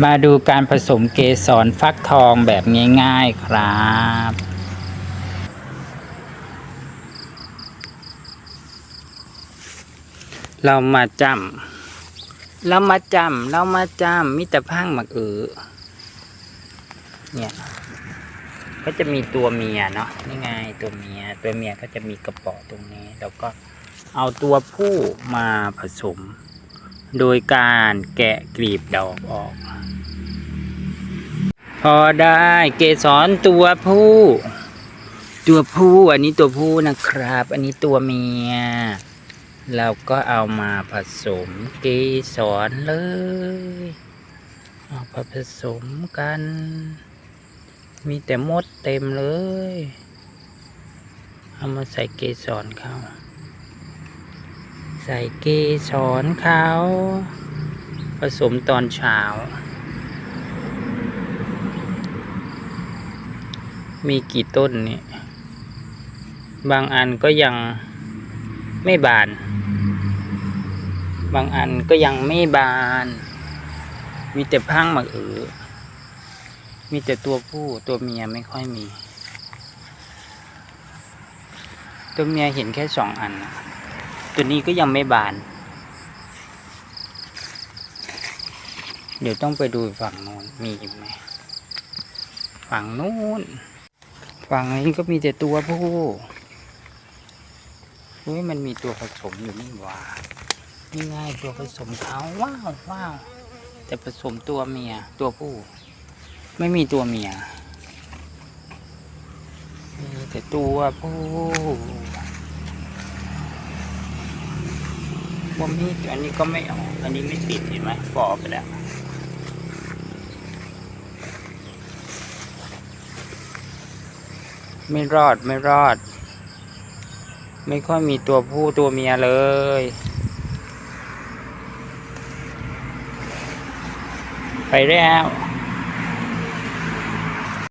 มาดูการผสมเกสรฟักทองแบบง่ายๆครับ เรามาจำเรามาจำเรามาจำมิตรพังหมักเออเนี่ยก็จะมีตัวเมียเนาะนี่ไงตัวเมียตัวเมียก็จะมีกระป๋อตรงนี้ แล้วก็เอาตัวผู้มาผสม โดยการแกะกลีบดอกออก พอได้เกสรตัวผู้ ตัวผู้อันนี้ตัวผู้นะครับ อันนี้ตัวเมีย เราก็เอามาผสมเกสรเลยเอาผสมกัน มีแต่มดเต็มเลย เอามาใส่เกสรเข้า ใส่เกสรเขา ผสมตอนเช้า มีกี่ต้นนี่ บางอันก็ยังไม่บาน บางอันก็ยังไม่บาน มีแต่พังหมากเออมีแต่ตัวผู้ตัวเมียไม่ค่อยมี ตัวเมียเห็นแค่สองอันนะ ตัวนี้ก็ยังไม่บาน เดี๋ยวต้องไปดูฝั่งโน้นมีอีกไหม ฝั่งนู้น ฝั่งนี้ก็มีแต่ตัวผู้เฮ้ยมันมีตัวผสมอยู่นี่หว่านี่ไง่ายตัวผสมเขาว้าวว้าวแต่ผสมตัวเมียตัวผู้ ไม่มีตัวเมียมีแต่ตัวผู้ ว่ามีอันนี้ก็ไม่ออกอันนี้ไม่ติดเห็นไหมฟอไปแล้วไม่รอดไม่รอด ไม่ค่อยมีตัวผู้ตัวเมียเลยไปแล้ว